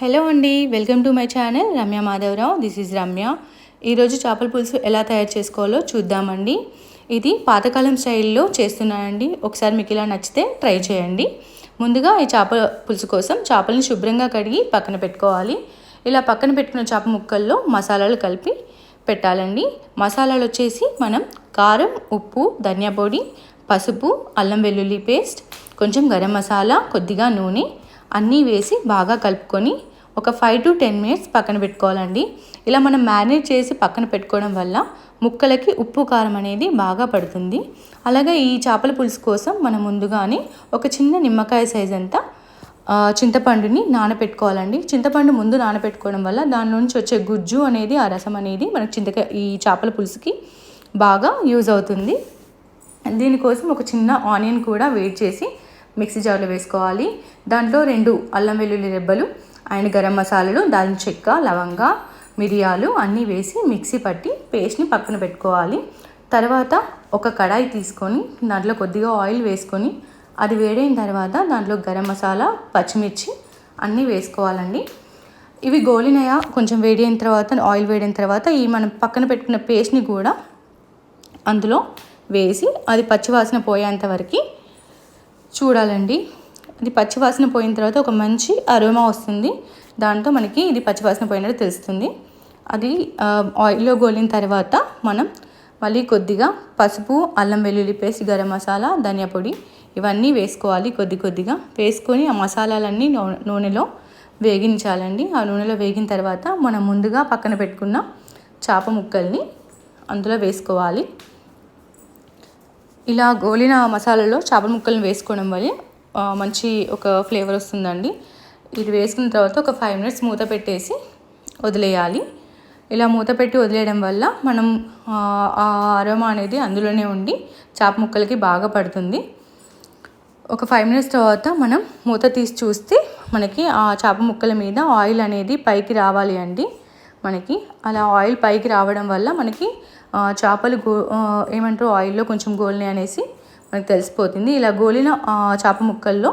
Hello అండి welcome to my channel Ramya Madhavarao this is Ramya ఈరోజు చేపల పులుసు ఎలా తయారు చేసుకోవాలో చూద్దామండి. ఇది పాతకాలం స్టైల్లో చేస్తున్నానండి. ఒకసారి మీకు ఇలా నచ్చితే ట్రై చేయండి. ముందుగా ఈ చేపల పులుసు కోసం చేపలను శుభ్రంగా కడిగి పక్కన పెట్టుకోవాలి. ఇలా పక్కన పెట్టుకున్న చేప ముక్కల్లో మసాలాలు కలిపి పెట్టాలండి. మసాలాలు వచ్చేసి మనం కారం ఉప్పు ధనియా పొడి పసుపు అల్లం వెల్లుల్లి పేస్ట్ కొంచెం గరం మసాలా కొద్దిగా నూనె అన్నీ వేసి బాగా కలుపుకొని ఒక ఫైవ్ టు టెన్ మినిట్స్ పక్కన పెట్టుకోవాలండి. ఇలా మనం మ్యారినేట్ చేసి పక్కన పెట్టుకోవడం వల్ల ముక్కలకి ఉప్పు కారం అనేది బాగా పడుతుంది. అలాగే ఈ చేపల పులుసు కోసం మనం ముందుగానే ఒక చిన్న నిమ్మకాయ సైజ్ అంతా చింతపండుని నానబెట్టుకోవాలండి చింతపండు ముందు నానబెట్టుకోవడం వల్ల దాని నుంచి వచ్చే గుజ్జు అనేది ఆ రసం అనేది మనకు చింతకాయ ఈ చేపల పులుసుకి బాగా యూజ్ అవుతుంది. దీనికోసం ఒక చిన్న ఆనియన్ కూడా వేడి చేసి మిక్సీ జార్లో వేసుకోవాలి. దాంట్లో రెండు అల్లం వెల్లుల్లి రెబ్బలు అండ్ గరం మసాలాలు దాల్చిన చెక్క లవంగ మిరియాలు అన్నీ వేసి మిక్సీ పట్టి పేస్ట్ని పక్కన పెట్టుకోవాలి. తర్వాత ఒక కడాయి తీసుకొని దాంట్లో కొద్దిగా ఆయిల్ వేసుకొని అది వేడైన తర్వాత దాంట్లో గరం మసాలా పచ్చిమిర్చి అన్నీ వేసుకోవాలండి. ఇవి గోలినయ? కొంచెం వేడి అయిన తర్వాత ఆయిల్ వేడైన తర్వాత ఈ మనం పక్కన పెట్టుకున్న పేస్ట్ని కూడా అందులో వేసి అది పచ్చివాసన పోయేంత వరకు చూడాలండి. అది పచ్చివాసన పోయిన తర్వాత ఒక మంచి అరోమా వస్తుంది. దాంతో మనకి ఇది పచ్చివాసన పోయినట్టు తెలుస్తుంది. అది ఆయిల్లో గోలిన తర్వాత మనం మళ్ళీ కొద్దిగా పసుపు అల్లం వెల్లుల్లి పేస్ట్ గరం మసాలా ధనియా పొడి ఇవన్నీ వేసుకోవాలి. కొద్ది కొద్దిగా వేసుకొని ఆ మసాలాలన్నీ నూనెలో వేగించాలండి. ఆ నూనెలో వేగిన తర్వాత మనం ముందుగా పక్కన పెట్టుకున్న చేప ముక్కల్ని అందులో వేసుకోవాలి. ఇలా గోలిన మసాలాలో చేపల ముక్కలను వేసుకోవడం వల్ల మంచి ఒక ఫ్లేవర్ వస్తుందండి. ఇది వేసుకున్న తర్వాత ఒక ఫైవ్ మినిట్స్ మూత పెట్టేసి వదిలేయాలి. ఇలా మూత పెట్టి వదిలేయడం వల్ల మనం ఆ, అరోమా అనేది అందులోనే ఉండి చేప ముక్కలకి బాగా పడుతుంది. ఒక ఫైవ్ మినిట్స్ తర్వాత మనం మూత తీసి చూస్తే మనకి ఆ చేప ముక్కల మీద ఆయిల్ అనేది పైకి రావాలి అండి మనకి. అలా ఆయిల్ పైకి రావడం వల్ల మనకి చేపలు గో ఏమంటారు ఆయిల్లో కొంచెం గోల్ని అనేసి మనకి తెలిసిపోతుంది. ఇలా గోలిన చేప ముక్కల్లో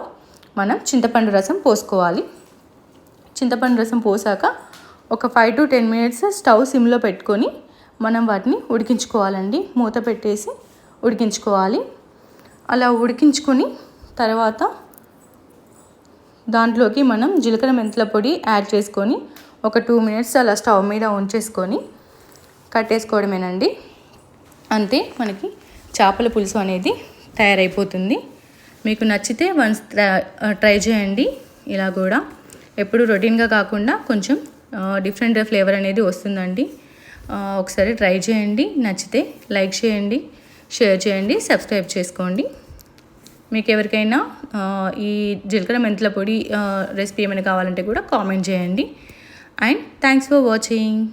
మనం చింతపండు రసం పోసుకోవాలి. చింతపండు రసం పోసాక ఒక five to ten minutes stove సిమ్లో పెట్టుకొని మనం వాటిని ఉడికించుకోవాలండి. మూత పెట్టేసి ఉడికించుకోవాలి. అలా ఉడికించుకొని తర్వాత దాంట్లోకి మనం జీలకర్ర మెంతుల పొడి యాడ్ చేసుకొని ఒక టూ మినిట్స్ అలా స్టవ్ మీద ఉంచేసుకొని కట్టేసుకోవడమేనండి. అంతే మనకి చేపల పులుసు అనేది తయారైపోతుంది. మీకు నచ్చితే వన్స్ ట్రై చేయండి. ఇలా కూడా. ఎప్పుడు రొటీన్గా కాకుండా కొంచెం డిఫరెంట్ ఫ్లేవర్ అనేది వస్తుందండి. ఒకసారి ట్రై చేయండి. నచ్చితే లైక్ చేయండి షేర్ చేయండి సబ్స్క్రైబ్ చేసుకోండి. మీకు ఎవరికైనా ఈ జీలకర్ర మెంతుల పొడి రెసిపీ ఏమైనా కావాలంటే కూడా కామెంట్ చేయండి. And thanks for watching.